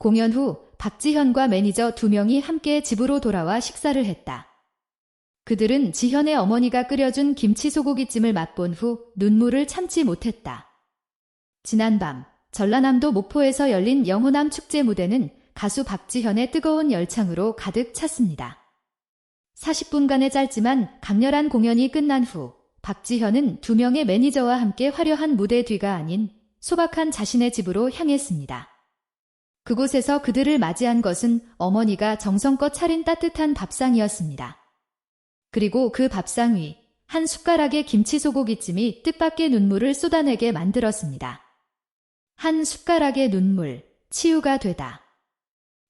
공연 후 박지현과 매니저 두 명이 함께 집으로 돌아와 식사를 했다. 그들은 지현의 어머니가 끓여준 김치 소고기찜을 맛본 후 눈물을 참지 못했다. 지난 밤 전라남도 목포에서 열린 영호남 축제 무대는 가수 박지현의 뜨거운 열창으로 가득 찼습니다. 40분간의 짧지만 강렬한 공연이 끝난 후 박지현은 두 명의 매니저와 함께 화려한 무대 뒤가 아닌 소박한 자신의 집으로 향했습니다. 그곳에서 그들을 맞이한 것은 어머니가 정성껏 차린 따뜻한 밥상이었습니다. 그리고 그 밥상 위 한 숟가락의 김치 소고기찜이 뜻밖의 눈물을 쏟아내게 만들었습니다. 한 숟가락의 눈물, 치유가 되다.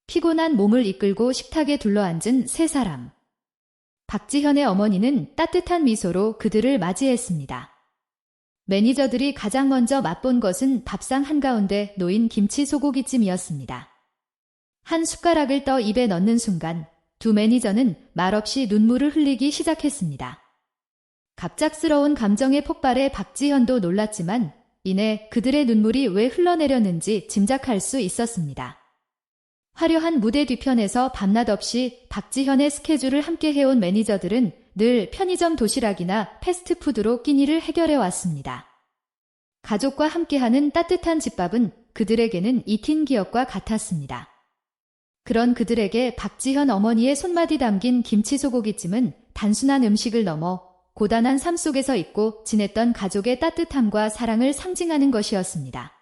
피곤한 몸을 이끌고 식탁에 둘러앉은 세 사람. 박지현의 어머니는 따뜻한 미소로 그들을 맞이했습니다. 매니저들이 가장 먼저 맛본 것은 밥상 한가운데 놓인 김치 소고기찜이었습니다. 한 숟가락을 떠 입에 넣는 순간 두 매니저는 말없이 눈물을 흘리기 시작했습니다. 갑작스러운 감정의 폭발에 박지현도 놀랐지만 이내 그들의 눈물이 왜 흘러내렸는지 짐작할 수 있었습니다. 화려한 무대 뒤편에서 밤낮 없이 박지현의 스케줄을 함께 해온 매니저들은 늘 편의점 도시락이나 패스트푸드로 끼니를 해결해 왔습니다. 가족과 함께하는 따뜻한 집밥은 그들에게는 이틴 기억과 같았습니다. 그런 그들에게 박지현 어머니의 손맛이 담긴 김치 소고기찜은 단순한 음식을 넘어 고단한 삶 속에서 있고 지냈던 가족의 따뜻함과 사랑을 상징하는 것이었습니다.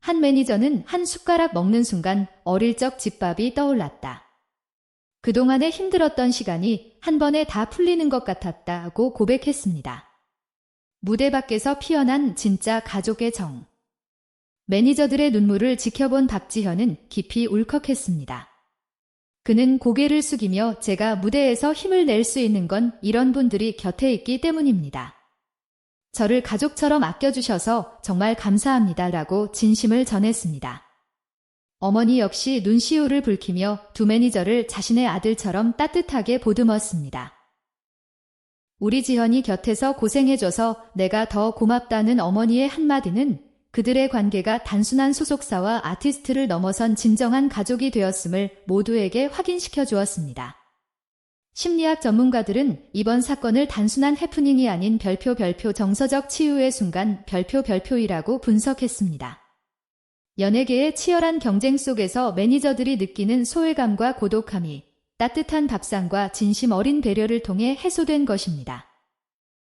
한 매니저는 한 숟가락 먹는 순간 어릴 적 집밥이 떠올랐다. 그동안에 힘들었던 시간이 한 번에 다 풀리는 것 같았다고 고백했습니다. 무대 밖에서 피어난 진짜 가족의 정. 매니저들의 눈물을 지켜본 박지현은 깊이 울컥했습니다. 그는 고개를 숙이며 제가 무대에서 힘을 낼 수 있는 건 이런 분들이 곁에 있기 때문입니다. 저를 가족처럼 아껴주셔서 정말 감사합니다. 라고 진심을 전했습니다. 어머니 역시 눈시울을 붉히며 두 매니저를 자신의 아들처럼 따뜻하게 보듬었습니다. 우리 지현이 곁에서 고생해줘서 내가 더 고맙다는 어머니의 한마디는 그들의 관계가 단순한 소속사와 아티스트를 넘어선 진정한 가족이 되었음을 모두에게 확인시켜 주었습니다. 심리학 전문가들은 이번 사건을 단순한 해프닝이 아닌 별표 별표 정서적 치유의 순간 별표 별표이라고 분석했습니다. 연예계의 치열한 경쟁 속에서 매니저들이 느끼는 소외감과 고독함이 따뜻한 밥상과 진심 어린 배려를 통해 해소된 것입니다.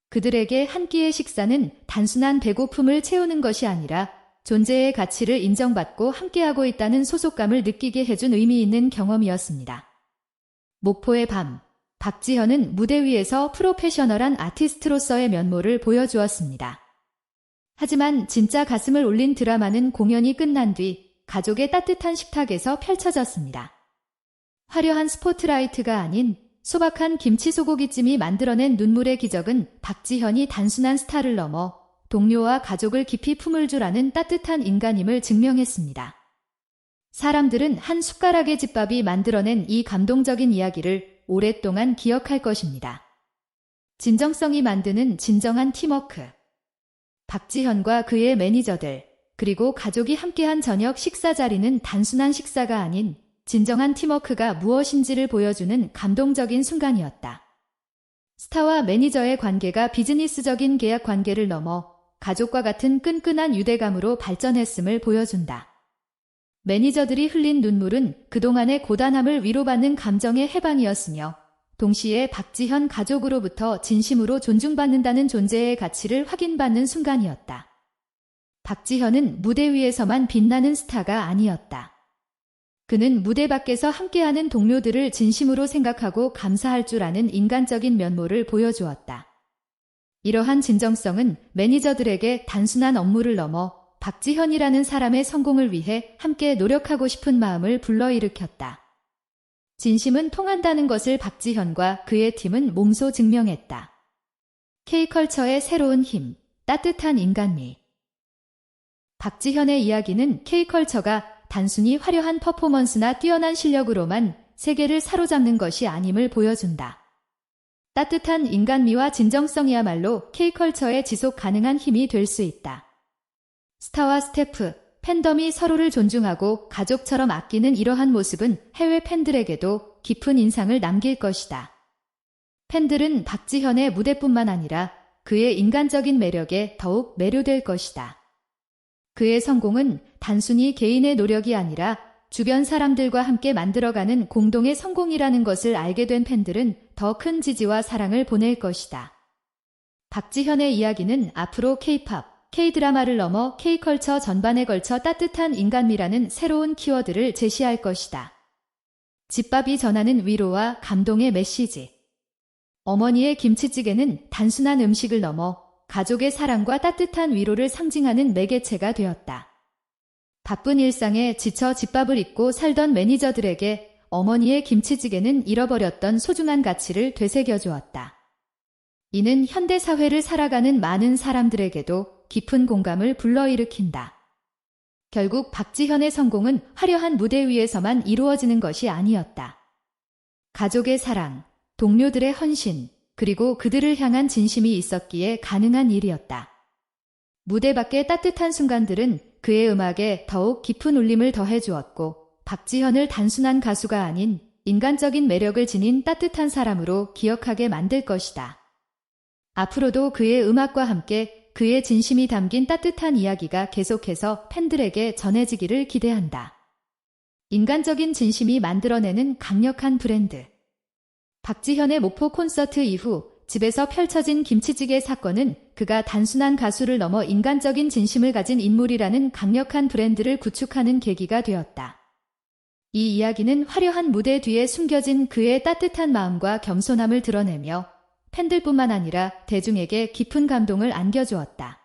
그들에게 한 끼의 식사는 단순한 배고픔을 채우는 것이 아니라 존재의 가치를 인정받고 함께하고 있다는 소속감을 느끼게 해준 의미 있는 경험이었습니다. 목포의 밤, 박지현은 무대 위에서 프로페셔널한 아티스트로서의 면모를 보여주었습니다. 하지만 진짜 가슴을 울린 드라마는 공연이 끝난 뒤 가족의 따뜻한 식탁에서 펼쳐졌습니다. 화려한 스포트라이트가 아닌 소박한 김치 소고기찜이 만들어낸 눈물의 기적은 박지현이 단순한 스타를 넘어 동료와 가족을 깊이 품을 줄 아는 따뜻한 인간임을 증명했습니다. 사람들은 한 숟가락의 집밥이 만들어낸 이 감동적인 이야기를 오랫동안 기억할 것입니다. 진정성이 만드는 진정한 팀워크. 박지현과 그의 매니저들, 그리고 가족이 함께한 저녁 식사 자리는 단순한 식사가 아닌 진정한 팀워크가 무엇인지를 보여주는 감동적인 순간이었다. 스타와 매니저의 관계가 비즈니스적인 계약 관계를 넘어 가족과 같은 끈끈한 유대감으로 발전했음을 보여준다. 매니저들이 흘린 눈물은 그동안의 고단함을 위로받는 감정의 해방이었으며 동시에 박지현 가족으로부터 진심으로 존중받는다는 존재의 가치를 확인받는 순간이었다. 박지현은 무대 위에서만 빛나는 스타가 아니었다. 그는 무대 밖에서 함께하는 동료들을 진심으로 생각하고 감사할 줄 아는 인간적인 면모를 보여주었다. 이러한 진정성은 매니저들에게 단순한 업무를 넘어 박지현이라는 사람의 성공을 위해 함께 노력하고 싶은 마음을 불러일으켰다. 진심은 통한다는 것을 박지현과 그의 팀은 몸소 증명했다. K컬처의 새로운 힘, 따뜻한 인간미. 박지현의 이야기는 K컬처가 단순히 화려한 퍼포먼스나 뛰어난 실력으로만 세계를 사로잡는 것이 아님을 보여준다. 따뜻한 인간미와 진정성이야말로 K컬처의 지속 가능한 힘이 될 수 있다. 스타와 스태프, 팬덤이 서로를 존중하고 가족처럼 아끼는 이러한 모습은 해외 팬들에게도 깊은 인상을 남길 것이다. 팬들은 박지현의 무대뿐만 아니라 그의 인간적인 매력에 더욱 매료될 것이다. 그의 성공은 단순히 개인의 노력이 아니라 주변 사람들과 함께 만들어가는 공동의 성공이라는 것을 알게 된 팬들은 더 큰 지지와 사랑을 보낼 것이다. 박지현의 이야기는 앞으로 K-팝, K-드라마를 넘어 K-컬처 전반에 걸쳐 따뜻한 인간미라는 새로운 키워드를 제시할 것이다. 집밥이 전하는 위로와 감동의 메시지. 어머니의 김치찌개는 단순한 음식을 넘어 가족의 사랑과 따뜻한 위로를 상징하는 매개체가 되었다. 바쁜 일상에 지쳐 집밥을 잊고 살던 매니저들에게 어머니의 김치찌개는 잃어버렸던 소중한 가치를 되새겨 주었다. 이는 현대 사회를 살아가는 많은 사람들에게도 깊은 공감을 불러일으킨다. 결국 박지현의 성공은 화려한 무대 위에서만 이루어지는 것이 아니었다. 가족의 사랑, 동료들의 헌신, 그리고 그들을 향한 진심이 있었기에 가능한 일이었다. 무대 밖의 따뜻한 순간들은 그의 음악에 더욱 깊은 울림을 더해 주었고, 박지현을 단순한 가수가 아닌 인간적인 매력을 지닌 따뜻한 사람으로 기억하게 만들 것이다. 앞으로도 그의 음악과 함께 그의 진심이 담긴 따뜻한 이야기가 계속해서 팬들에게 전해지기를 기대한다. 인간적인 진심이 만들어내는 강력한 브랜드. 박지현의 목포 콘서트 이후 집에서 펼쳐진 김치찌개 사건은 그가 단순한 가수를 넘어 인간적인 진심을 가진 인물이라는 강력한 브랜드를 구축하는 계기가 되었다. 이 이야기는 화려한 무대 뒤에 숨겨진 그의 따뜻한 마음과 겸손함을 드러내며 팬들뿐만 아니라 대중에게 깊은 감동을 안겨주었다.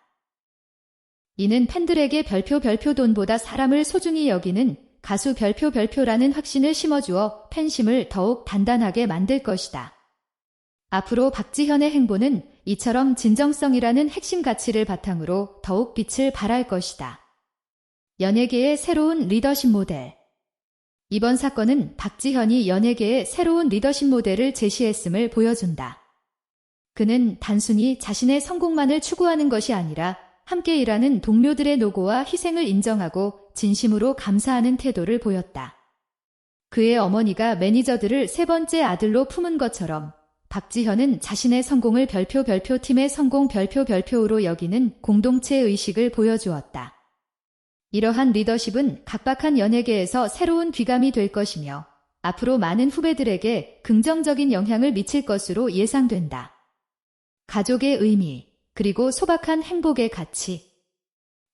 이는 팬들에게 별표 별표 돈보다 사람을 소중히 여기는 가수 별표 별표라는 확신을 심어주어 팬심을 더욱 단단하게 만들 것이다. 앞으로 박지현의 행보는 이처럼 진정성이라는 핵심 가치를 바탕으로 더욱 빛을 발할 것이다. 연예계의 새로운 리더십 모델. 이번 사건은 박지현이 연예계의 새로운 리더십 모델을 제시했음을 보여준다. 그는 단순히 자신의 성공만을 추구하는 것이 아니라 함께 일하는 동료들의 노고와 희생을 인정하고 진심으로 감사하는 태도를 보였다. 그의 어머니가 매니저들을 세 번째 아들로 품은 것처럼 박지현은 자신의 성공을 별표 별표 팀의 성공 별표 별표로 여기는 공동체 의식을 보여주었다. 이러한 리더십은 각박한 연예계에서 새로운 귀감이 될 것이며 앞으로 많은 후배들에게 긍정적인 영향을 미칠 것으로 예상된다. 가족의 의미, 그리고 소박한 행복의 가치.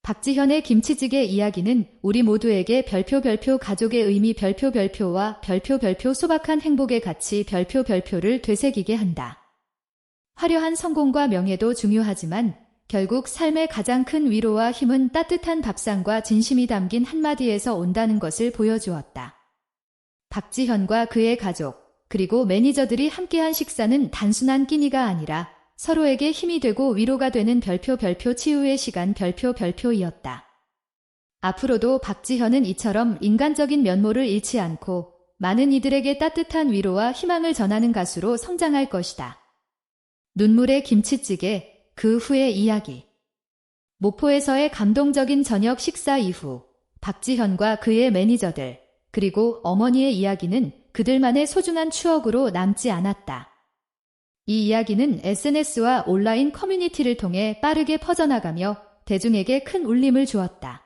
박지현의 김치찌개 이야기는 우리 모두에게 별표 별표 가족의 의미 별표 별표와 별표 별표 소박한 행복의 가치 별표 별표를 되새기게 한다. 화려한 성공과 명예도 중요하지만 결국 삶의 가장 큰 위로와 힘은 따뜻한 밥상과 진심이 담긴 한마디에서 온다는 것을 보여주었다. 박지현과 그의 가족, 그리고 매니저들이 함께한 식사는 단순한 끼니가 아니라 서로에게 힘이 되고 위로가 되는 별표 별표 치유의 시간 별표 별표이었다. 앞으로도 박지현은 이처럼 인간적인 면모를 잃지 않고 많은 이들에게 따뜻한 위로와 희망을 전하는 가수로 성장할 것이다. 눈물의 김치찌개, 그 후의 이야기. 목포에서의 감동적인 저녁 식사 이후 박지현과 그의 매니저들, 그리고 어머니의 이야기는 그들만의 소중한 추억으로 남지 않았다. 이 이야기는 SNS와 온라인 커뮤니티를 통해 빠르게 퍼져나가며 대중에게 큰 울림을 주었다.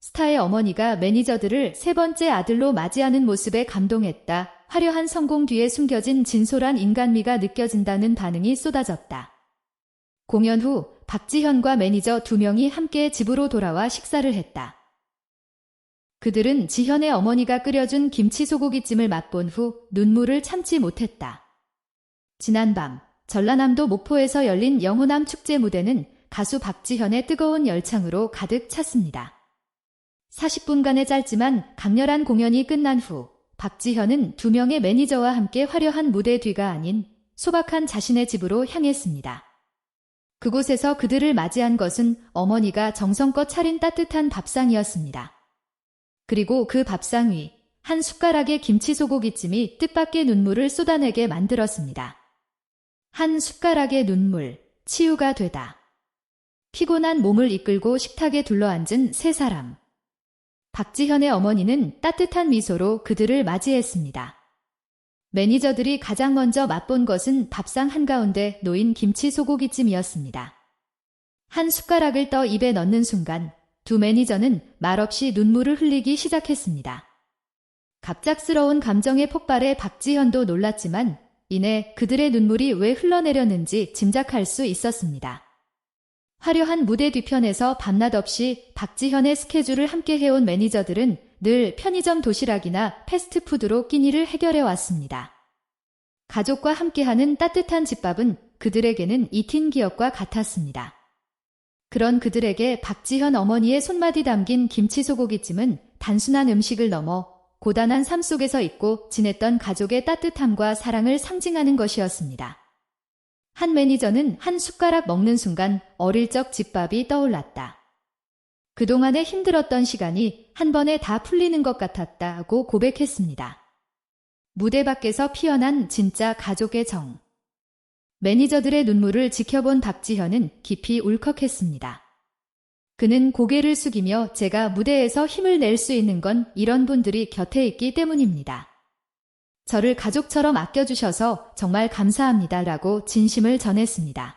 스타의 어머니가 매니저들을 세 번째 아들로 맞이하는 모습에 감동했다. 화려한 성공 뒤에 숨겨진 진솔한 인간미가 느껴진다는 반응이 쏟아졌다. 공연 후 박지현과 매니저 두 명이 함께 집으로 돌아와 식사를 했다. 그들은 지현의 어머니가 끓여준 김치 소고기찜을 맛본 후 눈물을 참지 못했다. 지난 밤 전라남도 목포에서 열린 영호남 축제 무대는 가수 박지현의 뜨거운 열창으로 가득 찼습니다. 40분간의 짧지만 강렬한 공연이 끝난 후 박지현은 두 명의 매니저와 함께 화려한 무대 뒤가 아닌 소박한 자신의 집으로 향했습니다. 그곳에서 그들을 맞이한 것은 어머니가 정성껏 차린 따뜻한 밥상이었습니다. 그리고 그 밥상 위 한 숟가락의 김치 소고기찜이 뜻밖의 눈물을 쏟아내게 만들었습니다. 한 숟가락의 눈물, 치유가 되다. 피곤한 몸을 이끌고 식탁에 둘러앉은 세 사람. 박지현의 어머니는 따뜻한 미소로 그들을 맞이했습니다. 매니저들이 가장 먼저 맛본 것은 밥상 한가운데 놓인 김치 소고기찜이었습니다. 한 숟가락을 떠 입에 넣는 순간 두 매니저는 말없이 눈물을 흘리기 시작했습니다. 갑작스러운 감정의 폭발에 박지현도 놀랐지만 이내 그들의 눈물이 왜 흘러내렸는지 짐작할 수 있었습니다. 화려한 무대 뒤편에서 밤낮 없이 박지현의 스케줄을 함께 해온 매니저들은 늘 편의점 도시락이나 패스트푸드로 끼니를 해결해 왔습니다. 가족과 함께하는 따뜻한 집밥은 그들에게는 이틴 기억과 같았습니다. 그런 그들에게 박지현 어머니의 손맛이 담긴 김치 소고기찜은 단순한 음식을 넘어 고단한 삶 속에서 있고 지냈던 가족의 따뜻함과 사랑을 상징하는 것이었습니다. 한 매니저는 한 숟가락 먹는 순간 어릴 적 집밥이 떠올랐다. 그동안의 힘들었던 시간이 한 번에 다 풀리는 것 같았다고 고백했습니다. 무대 밖에서 피어난 진짜 가족의 정. 매니저들의 눈물을 지켜본 박지현은 깊이 울컥했습니다. 그는 고개를 숙이며 제가 무대에서 힘을 낼 수 있는 건 이런 분들이 곁에 있기 때문입니다. 저를 가족처럼 아껴주셔서 정말 감사합니다. 라고 진심을 전했습니다.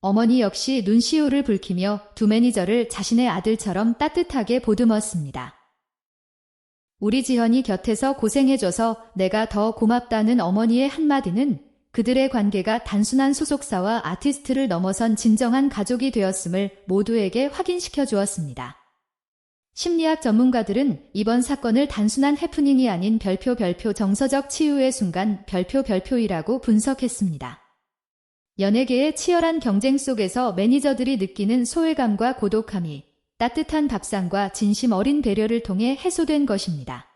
어머니 역시 눈시울을 붉히며 두 매니저를 자신의 아들처럼 따뜻하게 보듬었습니다. 우리 지현이 곁에서 고생해줘서 내가 더 고맙다는 어머니의 한마디는 그들의 관계가 단순한 소속사와 아티스트를 넘어선 진정한 가족이 되었음을 모두에게 확인시켜 주었습니다. 심리학 전문가들은 이번 사건을 단순한 해프닝이 아닌 별표 별표 정서적 치유의 순간 별표 별표이라고 분석했습니다. 연예계의 치열한 경쟁 속에서 매니저들이 느끼는 소외감과 고독함이 따뜻한 밥상과 진심 어린 배려를 통해 해소된 것입니다.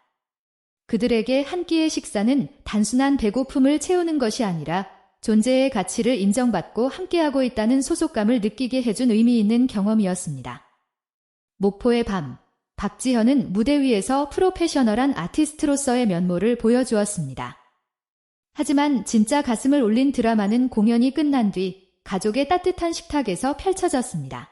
그들에게 한 끼의 식사는 단순한 배고픔을 채우는 것이 아니라 존재의 가치를 인정받고 함께하고 있다는 소속감을 느끼게 해준 의미 있는 경험이었습니다. 목포의 밤, 박지현은 무대 위에서 프로페셔널한 아티스트로서의 면모를 보여주었습니다. 하지만 진짜 가슴을 울린 드라마는 공연이 끝난 뒤 가족의 따뜻한 식탁에서 펼쳐졌습니다.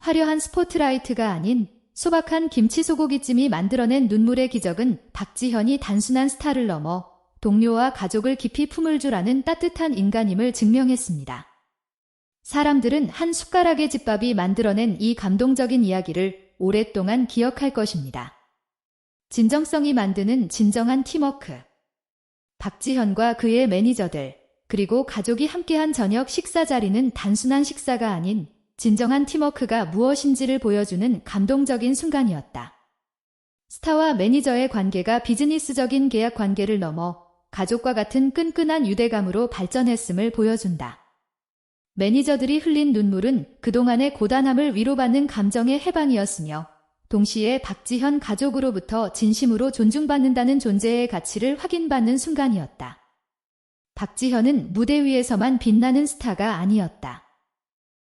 화려한 스포트라이트가 아닌 소박한 김치 소고기찜이 만들어낸 눈물의 기적은 박지현이 단순한 스타를 넘어 동료와 가족을 깊이 품을 줄 아는 따뜻한 인간임을 증명했습니다. 사람들은 한 숟가락의 집밥이 만들어낸 이 감동적인 이야기를 오랫동안 기억할 것입니다. 진정성이 만드는 진정한 팀워크. 박지현과 그의 매니저들, 그리고 가족이 함께한 저녁 식사 자리는 단순한 식사가 아닌 진정한 팀워크가 무엇인지를 보여주는 감동적인 순간이었다. 스타와 매니저의 관계가 비즈니스적인 계약 관계를 넘어 가족과 같은 끈끈한 유대감으로 발전했음을 보여준다. 매니저들이 흘린 눈물은 그동안의 고단함을 위로받는 감정의 해방이었으며 동시에 박지현 가족으로부터 진심으로 존중받는다는 존재의 가치를 확인받는 순간이었다. 박지현은 무대 위에서만 빛나는 스타가 아니었다.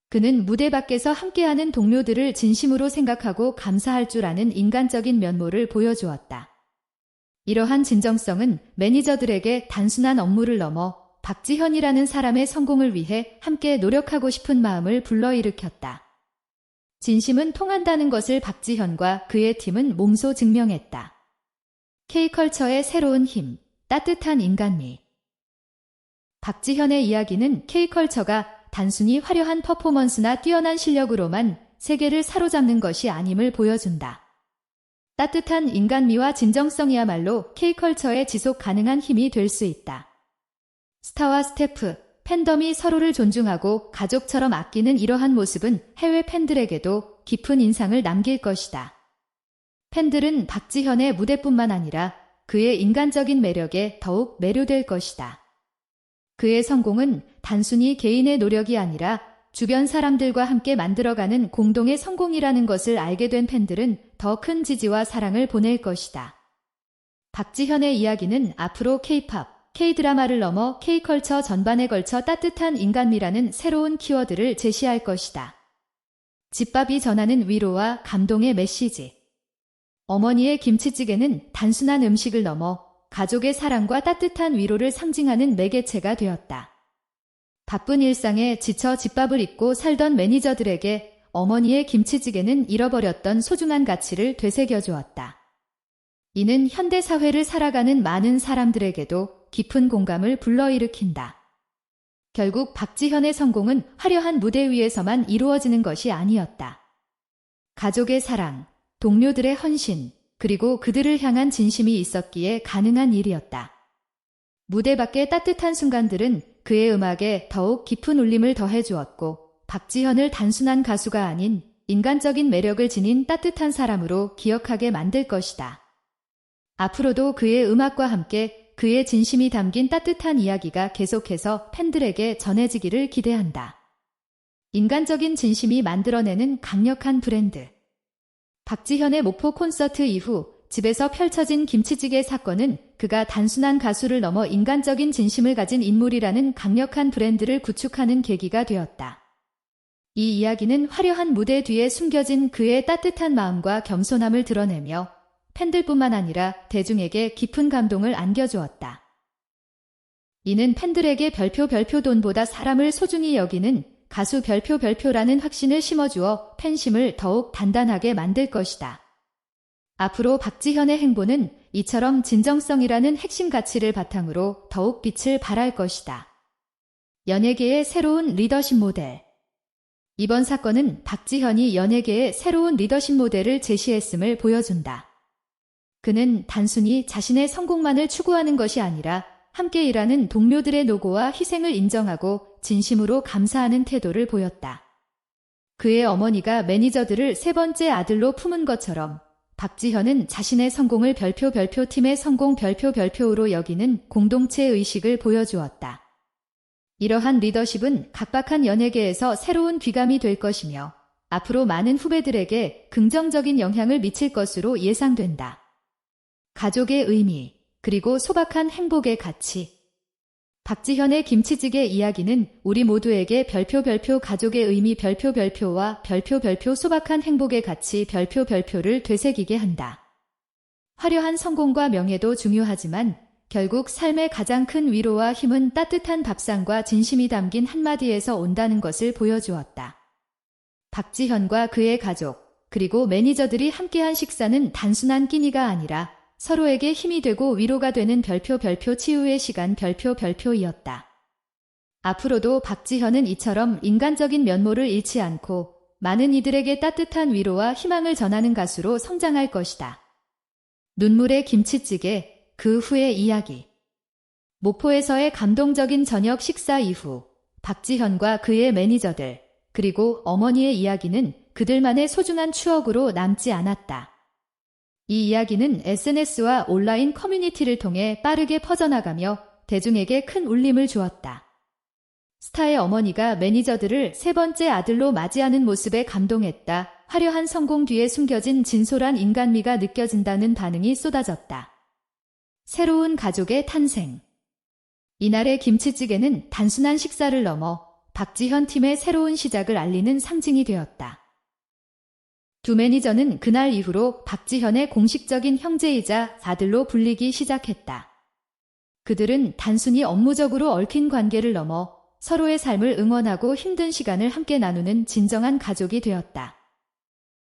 그는 무대 밖에서 함께하는 동료들을 진심으로 생각하고 감사할 줄 아는 인간적인 면모를 보여주었다. 이러한 진정성은 매니저들에게 단순한 업무를 넘어 박지현이라는 사람의 성공을 위해 함께 노력하고 싶은 마음을 불러일으켰다. 진심은 통한다는 것을 박지현과 그의 팀은 몸소 증명했다. K컬처의 새로운 힘, 따뜻한 인간미. 박지현의 이야기는 K컬처가 단순히 화려한 퍼포먼스나 뛰어난 실력으로만 세계를 사로잡는 것이 아님을 보여준다. 따뜻한 인간미와 진정성이야말로 K컬처의 지속 가능한 힘이 될 수 있다. 스타와 스태프, 팬덤이 서로를 존중하고 가족처럼 아끼는 이러한 모습은 해외 팬들에게도 깊은 인상을 남길 것이다. 팬들은 박지현의 무대뿐만 아니라 그의 인간적인 매력에 더욱 매료될 것이다. 그의 성공은 단순히 개인의 노력이 아니라 주변 사람들과 함께 만들어가는 공동의 성공이라는 것을 알게 된 팬들은 더 큰 지지와 사랑을 보낼 것이다. 박지현의 이야기는 앞으로 K-팝, K-드라마를 넘어 K-컬처 전반에 걸쳐 따뜻한 인간미라는 새로운 키워드를 제시할 것이다. 집밥이 전하는 위로와 감동의 메시지. 어머니의 김치찌개는 단순한 음식을 넘어 가족의 사랑과 따뜻한 위로를 상징하는 매개체가 되었다. 바쁜 일상에 지쳐 집밥을 잊고 살던 매니저들에게 어머니의 김치찌개는 잃어버렸던 소중한 가치를 되새겨 주었다. 이는 현대 사회를 살아가는 많은 사람들에게도 깊은 공감을 불러일으킨다. 결국 박지현의 성공은 화려한 무대 위에서만 이루어지는 것이 아니었다. 가족의 사랑, 동료들의 헌신, 그리고 그들을 향한 진심이 있었기에 가능한 일이었다. 무대 밖의 따뜻한 순간들은 그의 음악에 더욱 깊은 울림을 더해 주었고, 박지현을 단순한 가수가 아닌 인간적인 매력을 지닌 따뜻한 사람으로 기억하게 만들 것이다. 앞으로도 그의 음악과 함께 그의 진심이 담긴 따뜻한 이야기가 계속해서 팬들에게 전해지기를 기대한다. 인간적인 진심이 만들어내는 강력한 브랜드. 박지현의 목포 콘서트 이후 집에서 펼쳐진 김치찌개 사건은 그가 단순한 가수를 넘어 인간적인 진심을 가진 인물이라는 강력한 브랜드를 구축하는 계기가 되었다. 이 이야기는 화려한 무대 뒤에 숨겨진 그의 따뜻한 마음과 겸손함을 드러내며 팬들뿐만 아니라 대중에게 깊은 감동을 안겨주었다. 이는 팬들에게 별표 별표 돈보다 사람을 소중히 여기는 가수 별표 별표라는 확신을 심어주어 팬심을 더욱 단단하게 만들 것이다. 앞으로 박지현의 행보는 이처럼 진정성이라는 핵심 가치를 바탕으로 더욱 빛을 발할 것이다. 연예계의 새로운 리더십 모델. 이번 사건은 박지현이 연예계의 새로운 리더십 모델을 제시했음을 보여준다. 그는 단순히 자신의 성공만을 추구하는 것이 아니라 함께 일하는 동료들의 노고와 희생을 인정하고 진심으로 감사하는 태도를 보였다. 그의 어머니가 매니저들을 세 번째 아들로 품은 것처럼 박지현은 자신의 성공을 별표 별표 팀의 성공 별표 별표로 여기는 공동체 의식을 보여주었다. 이러한 리더십은 각박한 연예계에서 새로운 귀감이 될 것이며 앞으로 많은 후배들에게 긍정적인 영향을 미칠 것으로 예상된다. 가족의 의미, 그리고 소박한 행복의 가치. 박지현의 김치찌개 이야기는 우리 모두에게 별표 별표 가족의 의미 별표 별표와 별표 별표 소박한 행복의 가치 별표 별표를 되새기게 한다. 화려한 성공과 명예도 중요하지만 결국 삶의 가장 큰 위로와 힘은 따뜻한 밥상과 진심이 담긴 한마디에서 온다는 것을 보여주었다. 박지현과 그의 가족, 그리고 매니저들이 함께한 식사는 단순한 끼니가 아니라 서로에게 힘이 되고 위로가 되는 별표 별표 치유의 시간 별표 별표이었다. 앞으로도 박지현은 이처럼 인간적인 면모를 잃지 않고 많은 이들에게 따뜻한 위로와 희망을 전하는 가수로 성장할 것이다. 눈물의 김치찌개, 그 후의 이야기. 목포에서의 감동적인 저녁 식사 이후 박지현과 그의 매니저들, 그리고 어머니의 이야기는 그들만의 소중한 추억으로 남지 않았다. 이 이야기는 SNS와 온라인 커뮤니티를 통해 빠르게 퍼져나가며 대중에게 큰 울림을 주었다. 스타의 어머니가 매니저들을 세 번째 아들로 맞이하는 모습에 감동했다. 화려한 성공 뒤에 숨겨진 진솔한 인간미가 느껴진다는 반응이 쏟아졌다. 새로운 가족의 탄생. 이날의 김치찌개는 단순한 식사를 넘어 박지현 팀의 새로운 시작을 알리는 상징이 되었다. 두 매니저는 그날 이후로 박지현의 공식적인 형제이자 아들로 불리기 시작했다. 그들은 단순히 업무적으로 얽힌 관계를 넘어 서로의 삶을 응원하고 힘든 시간을 함께 나누는 진정한 가족이 되었다.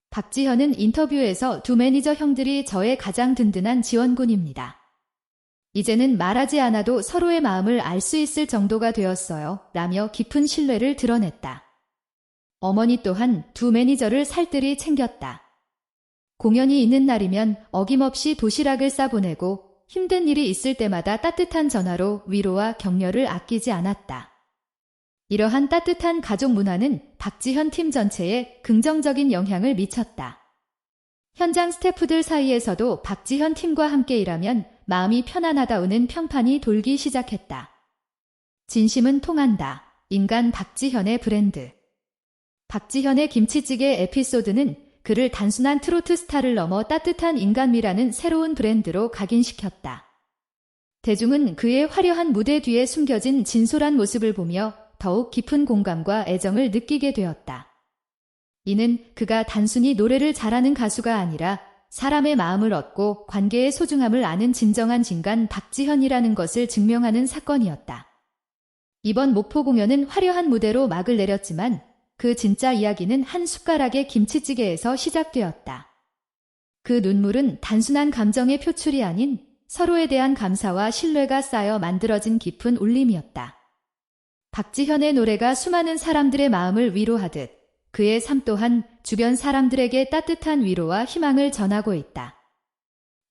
박지현은 인터뷰에서 두 매니저 형들이 저의 가장 든든한 지원군입니다. 이제는 말하지 않아도 서로의 마음을 알 수 있을 정도가 되었어요. 라며 깊은 신뢰를 드러냈다. 어머니 또한 두 매니저를 살뜰히 챙겼다. 공연이 있는 날이면 어김없이 도시락을 싸보내고 힘든 일이 있을 때마다 따뜻한 전화로 위로와 격려를 아끼지 않았다. 이러한 따뜻한 가족 문화는 박지현 팀 전체에 긍정적인 영향을 미쳤다. 현장 스태프들 사이에서도 박지현 팀과 함께 일하면 마음이 편안하다우는 평판이 돌기 시작했다. 진심은 통한다. 인간 박지현의 브랜드. 박지현의 김치찌개 에피소드는 그를 단순한 트로트 스타를 넘어 따뜻한 인간미라는 새로운 브랜드로 각인시켰다. 대중은 그의 화려한 무대 뒤에 숨겨진 진솔한 모습을 보며 더욱 깊은 공감과 애정을 느끼게 되었다. 이는 그가 단순히 노래를 잘하는 가수가 아니라 사람의 마음을 얻고 관계의 소중함을 아는 진정한 진간 박지현이라는 것을 증명하는 사건이었다. 이번 목포 공연은 화려한 무대로 막을 내렸지만 그 진짜 이야기는 한 숟가락의 김치찌개에서 시작되었다. 그 눈물은 단순한 감정의 표출이 아닌 서로에 대한 감사와 신뢰가 쌓여 만들어진 깊은 울림이었다. 박지현의 노래가 수많은 사람들의 마음을 위로하듯 그의 삶 또한 주변 사람들에게 따뜻한 위로와 희망을 전하고 있다.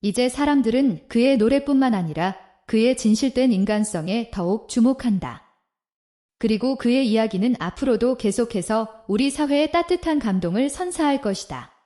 이제 사람들은 그의 노래뿐만 아니라 그의 진실된 인간성에 더욱 주목한다. 그리고 그의 이야기는 앞으로도 계속해서 우리 사회에 따뜻한 감동을 선사할 것이다.